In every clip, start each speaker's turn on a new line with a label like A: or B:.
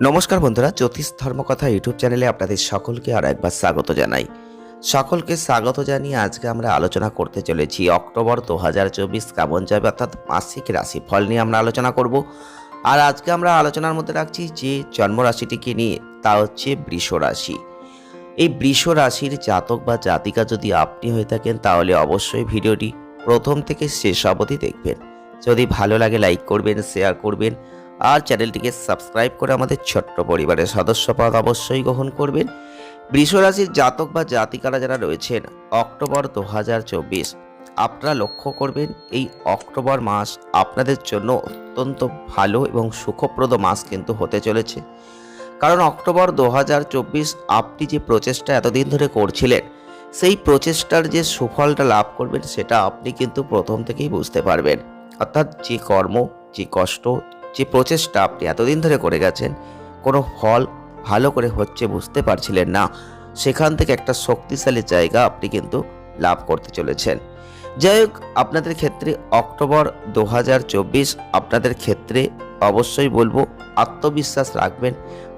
A: নমস্কার বন্ধুরা, জ্যোতিষ ধর্মকথা ইউটিউব চ্যানেলে আপনাদের সকলকে আর একবার স্বাগত জানাই। সকলকে স্বাগত জানিয়ে আজকে আমরা আলোচনা করতে চলেছি অক্টোবর দু হাজার চব্বিশ কেমন যাবে, অর্থাৎ মাসিক রাশি ফল নিয়ে আমরা আলোচনা করব। আর আজকে আমরা আলোচনার মধ্যে রাখছি যে জন্মরাশিটিকে নিয়ে, তা হচ্ছে বৃষ রাশি। এই বৃষ রাশির জাতক বা জাতিকা যদি আপনি হয়ে থাকেন, তাহলে অবশ্যই ভিডিওটি প্রথম থেকে শেষ অবধি দেখবেন। যদি ভালো লাগে লাইক করবেন, শেয়ার করবেন আর চ্যানেলটিকে সাবস্ক্রাইব করে আমাদের ছোট্ট পরিবারের সদস্যপদ অবশ্যই গ্রহণ করবেন। বৃষরাশির জাতক বা জাতিকারা যারা রয়েছেন, অক্টোবর দু হাজার চব্বিশ, আপনারা লক্ষ্য করবেন এই অক্টোবর মাস আপনাদের জন্য অত্যন্ত ভালো এবং সুখপ্রদ মাস কিন্তু হতে চলেছে। কারণ অক্টোবর দু হাজার চব্বিশ আপনি যে প্রচেষ্টা এতদিন ধরে করছিলেন, সেই প্রচেষ্টার যে সুফলটা লাভ করবেন সেটা আপনি কিন্তু প্রথম থেকেই বুঝতে পারবেন। অর্থাৎ যে কর্ম, যে কষ্ট যে প্রচেষ্টা আপনি এতদিন ধরে করে গেছেন, কোনো ফল ভালো করে হচ্ছে বুঝতে পারছিলেন না। সেখান থেকে একটা শক্তিশালী জায়গা আপনি কিন্তু লাভ করতে চলেছেন। যাই হোক, আপনাদের ক্ষেত্রে অক্টোবর দু হাজার চব্বিশ, আপনাদের ক্ষেত্রে অবশ্যই বলব আত্মবিশ্বাস রাখবেন,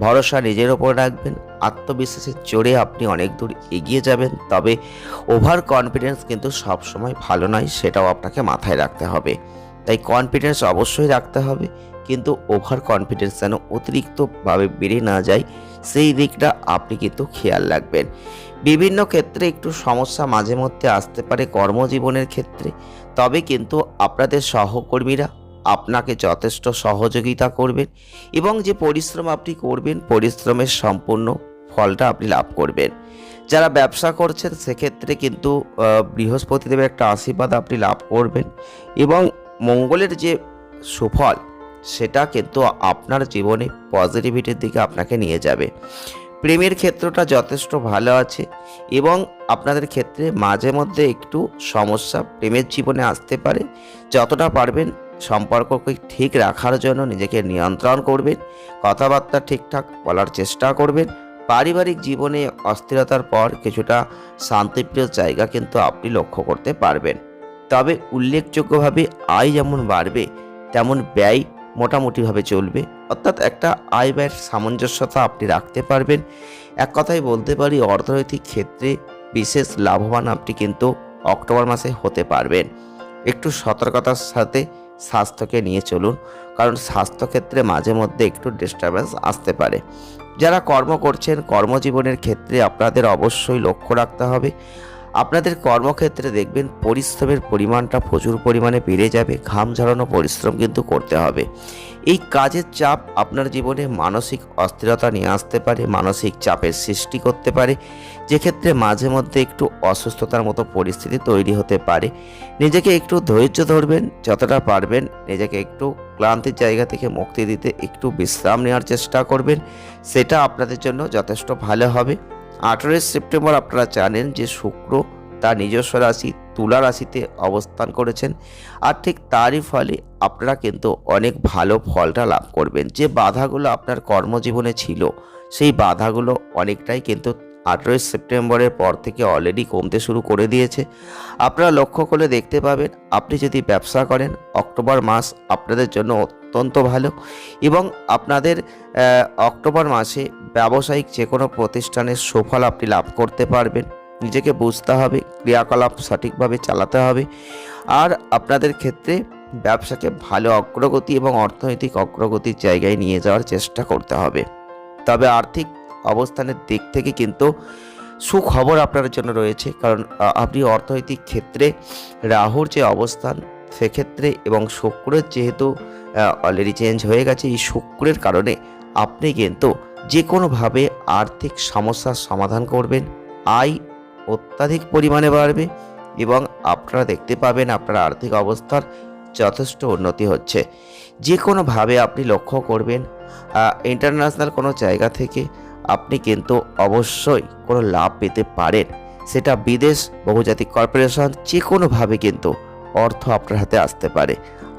A: ভরসা নিজের ওপর রাখবেন আত্মবিশ্বাসের জোরে আপনি অনেক দূর এগিয়ে যাবেন, তবে ওভার কনফিডেন্স কিন্তু সবসময় ভালো নয়, সেটাও আপনাকে মাথায় রাখতে হবে। তাই কনফিডেন্স অবশ্যই রাখতে হবে কিন্তু ওভার কনফিডেন্স যেন অতিরিক্তভাবে বেড়ে না যায়, সেই দিকটা আপনি কিন্তু খেয়াল রাখবেন। বিভিন্ন ক্ষেত্রে একটু সমস্যা মাঝে মধ্যে আসতে পারে কর্মজীবনের ক্ষেত্রে, তবে কিন্তু আপনাদের সহকর্মীরা আপনাকে যথেষ্ট সহযোগিতা করবেন এবং যে পরিশ্রম আপনি করবেন, পরিশ্রমের সম্পূর্ণ ফলটা আপনি লাভ করবেন। যারা ব্যবসা করছেন, সেক্ষেত্রে কিন্তু বৃহস্পতিদেবের একটা আশীর্বাদ আপনি লাভ করবেন এবং মঙ্গলের যে সুফল সেটা কিন্তু আপনার জীবনে পজিটিভিটির দিকে আপনাকে নিয়ে যাবে। প্রেমের ক্ষেত্রটা যথেষ্ট ভালো আছে এবং আপনাদের ক্ষেত্রে মাঝে মধ্যে একটু সমস্যা প্রেমের জীবনে আসতে পারে। যতটা পারবেন সম্পর্ককে ঠিক রাখার জন্য নিজেকে নিয়ন্ত্রণ করবেন, কথাবার্তা ঠিকঠাক বলার চেষ্টা করবেন। পারিবারিক জীবনে অস্থিরতার পর কিছুটা শান্তিপ্রিয় জায়গা কিন্তু আপনি লক্ষ্য করতে পারবেন। তবে উল্লেখযোগ্যভাবে আয় যেমন বাড়বে, তেমন ব্যয় মোটামুটিভাবে চলবে। অর্থাৎ একটা আয় ব্যয়ের সামঞ্জস্যতা আপনি রাখতে পারবেন। এক কথায় বলতে পারি, অর্থনৈতিক ক্ষেত্রে বিশেষ লাভবান আপনি কিন্তু অক্টোবর মাসে হতে পারবেন। একটু সতর্কতার সাথে স্বাস্থ্যকে নিয়ে চলুন, কারণ স্বাস্থ্যক্ষেত্রে মাঝে মধ্যে একটু ডিস্টারবেন্স আসতে পারে। যারা কর্ম করছেন, কর্মজীবনের ক্ষেত্রে আপনাদের অবশ্যই লক্ষ্য রাখতে হবে। আপনাদের কর্মক্ষেত্রে দেখবেন পরিশ্রমের পরিমাণটা প্রচুর পরিমাণে বেড়ে যাবে, ঘাম ঝরানো পরিশ্রম কিন্তু করতে হবে। এই কাজের চাপ আপনার জীবনে মানসিক অস্থিরতা নিয়ে আসতে পারে, মানসিক চাপের সৃষ্টি করতে পারে। যেক্ষেত্রে মাঝে মধ্যে একটু অসুস্থতার মতো পরিস্থিতি তৈরি হতে পারে। নিজেকে একটু ধৈর্য ধরবেন, যতটা পারবেন নিজেকে একটু ক্লান্তির জায়গা থেকে মুক্তি দিতে একটু বিশ্রাম নেওয়ার চেষ্টা করবেন। সেটা আপনাদের জন্য যথেষ্ট ভালো হবে। আঠেরোই সেপ্টেম্বর আপনারা জানেন যে শুক্র তার নিজস্ব রাশি, তুলা রাশিতে অবস্থান করেছেন। আর ঠিক তারই ফলে আপনারা কিন্তু অনেক ভালো ফলটা লাভ করবেন। যে বাধাগুলো আপনার কর্মজীবনে ছিল, সেই বাধাগুলো অনেকটাই কিন্তু আঠেরোই সেপ্টেম্বরের পর থেকে অলরেডি কমতে শুরু করে দিয়েছে। আপনারা লক্ষ্য করলে দেখতে পাবেন, আপনি যদি ব্যবসা করেন, অক্টোবর মাস আপনাদের জন্য অত্যন্ত ভালো এবং আপনাদের অক্টোবর মাসে ব্যবসায়িক যে কোনো প্রতিষ্ঠানের সুফল আপনি লাভ করতে পারবেন। নিজেকে বুঝতে হবে, ক্রিয়াকলাপ সঠিকভাবে চালাতে হবে আর আপনাদের ক্ষেত্রে ব্যবসাকে ভালো অগ্রগতি এবং অর্থনৈতিক অগ্রগতির জায়গায় নিয়ে যাওয়ার চেষ্টা করতে হবে। তবে আর্থিক অবস্থানের দিক থেকে কিন্তু সুখবর আপনার জন্য রয়েছে। কারণ আপনি অর্থনৈতিক ক্ষেত্রে রাহুর যে অবস্থান, সেক্ষেত্রে এবং শুক্রের যেহেতু অলরেডি চেঞ্জ হয়ে গেছে, এই শুক্রের কারণে আপনি কিন্তু যে কোনোভাবে আর্থিক সমস্যার সমাধান করবেন। আয় অত্যাধিক পরিমাণে বাড়বে এবং আপনারা দেখতে পাবেন আপনার আর্থিক অবস্থার যথেষ্ট উন্নতি হচ্ছে। যে কোনোভাবে আপনি লক্ষ্য করবেন ইন্টারন্যাশনাল কোনো জায়গা থেকে আপনি কিন্তু অবশ্যই কোনো লাভ পেতে পারেন। সেটা বিদেশ, বহুজাতিক কর্পোরেশন যে কোনোভাবে কিন্তু অর্থ আপনার হাতে আসতে পারে।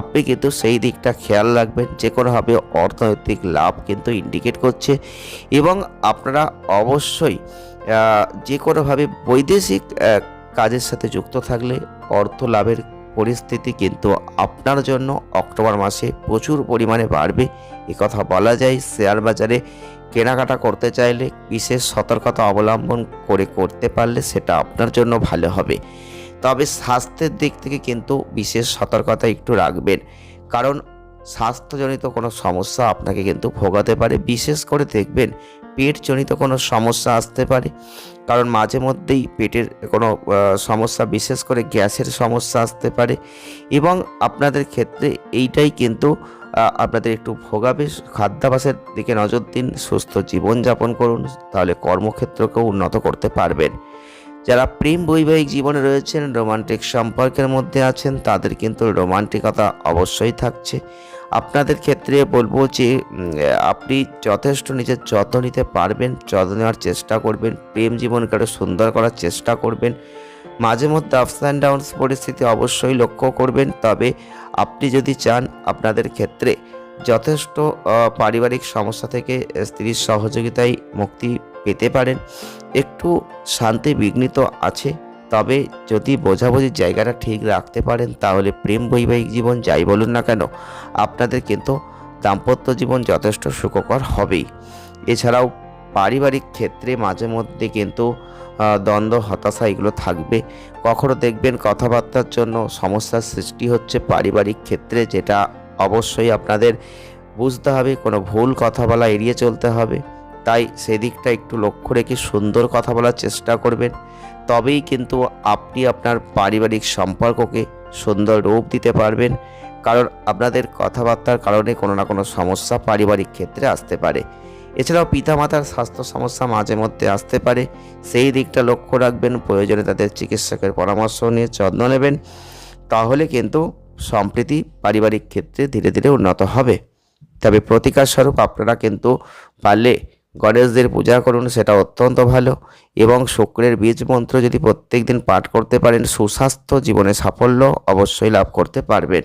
A: আপনি কিন্তু সেই দিকটা খেয়াল রাখবেন যে কোনোভাবে অর্থনৈতিক লাভ কিন্তু ইন্ডিকেট করছে এবং আপনারা অবশ্যই যে কোনোভাবে বৈদেশিক কাজের সাথে যুক্ত থাকলে অর্থ লাভের পরিস্থিতি কিন্তু আপনার জন্য অক্টোবর মাসে প্রচুর পরিমাণে বাড়বে। কথা বলা যায়, শেয়ার বাজারে কেনাকাটা করতে চাইলে বিশেষ সতর্কতা অবলম্বন করে করতে পারলে সেটা আপনার জন্য ভালো হবে। তবে স্বাস্থ্যের দিক থেকে কিন্তু বিশেষ সতর্কতা একটু রাখবেন। কারণ স্বাস্থ্যজনিত কোনো সমস্যা আপনাকে কিন্তু ভোগাতে পারে। বিশেষ করে দেখবেন পেটজনিত কোনো সমস্যা আসতে পারে। কারণ মাঝে মধ্যেই পেটের কোনো সমস্যা, বিশেষ করে গ্যাসের সমস্যা আসতে পারে। এবং আপনাদের ক্ষেত্রে এইটাই কিন্তু আপনাদের একটু ভোগাবে খাদ্যাভাসের দিকে নজর দিন, সুস্থ জীবনযাপন করুন, তাহলে কর্মক্ষেত্রকেও উন্নত করতে পারবেন। যারা প্রেম বৈবাহিক জীবনে রয়েছেন, রোমান্টিক সম্পর্কের মধ্যে আছেন, তাদের কিন্তু রোমান্টিকতা অবশ্যই থাকছে। আপনাদের ক্ষেত্রে বলব যে আপনি যথেষ্ট নিজের যত্ন নিতে পারবেন, যত্ন নেওয়ার চেষ্টা করবেন, প্রেম জীবনকে আরও সুন্দর করার চেষ্টা করবেন। মাঝে মধ্যে আপস অ্যান্ড ডাউনস পরিস্থিতি অবশ্যই লক্ষ্য করবেন। তবে আপনি যদি চান আপনাদের ক্ষেত্রে যথেষ্ট পারিবারিক সমস্যা থেকে স্ত্রীর সহযোগিতায় মুক্তি পেতে পারেন। একটু শান্তি বিঘ্নিত আছে, তবে যদি বোঝাবুঝির জায়গাটা ঠিক রাখতে পারেন, তাহলে প্রেম বৈবাহিক জীবন যাই বলুন না কেন, আপনাদের কিন্তু দাম্পত্য জীবন যথেষ্ট সুখকর হবেই। এছাড়াও পারিবারিক ক্ষেত্রে মাঝে মধ্যে কিন্তু দ্বন্দ্ব, হতাশা এগুলো থাকবে। কখনো দেখবেন কথাবার্তার জন্য সমস্যার সৃষ্টি হচ্ছে পারিবারিক ক্ষেত্রে, যেটা অবশ্যই আপনাদের বুঝতে হবে, কোনো ভুল কথা বলা এড়িয়ে চলতে হবে। তাই সেদিকটা একটু লক্ষ্য রেখে সুন্দর কথা বলার চেষ্টা করবেন। তবেই কিন্তু আপনি আপনার পারিবারিক সম্পর্ককে সুন্দর রূপ দিতে পারবেন। কারণ আপনাদের কথাবার্তার কারণে কোনো না কোনো সমস্যা পারিবারিক ক্ষেত্রে আসতে পারে। এছাড়াও পিতামাতার স্বাস্থ্য সমস্যা মাঝে মধ্যে আসতে পারে। সেই দিকটা লক্ষ্য রাখবেন, প্রয়োজনে তাদের চিকিৎসকের পরামর্শ নিয়ে যত্ন নেবেন। তাহলে কিন্তু সম্প্রীতি পারিবারিক ক্ষেত্রে ধীরে ধীরে উন্নত হবে। তবে প্রতিকার স্বরূপ আপনারা কিন্তু পারলে গণেশদের পূজা করুন, সেটা অত্যন্ত ভালো। এবং শুক্রের বীজ মন্ত্র যদি প্রত্যেক দিন পাঠ করতে পারেন, সুস্বাস্থ্য, জীবনে সাফল্য অবশ্যই লাভ করতে পারবেন।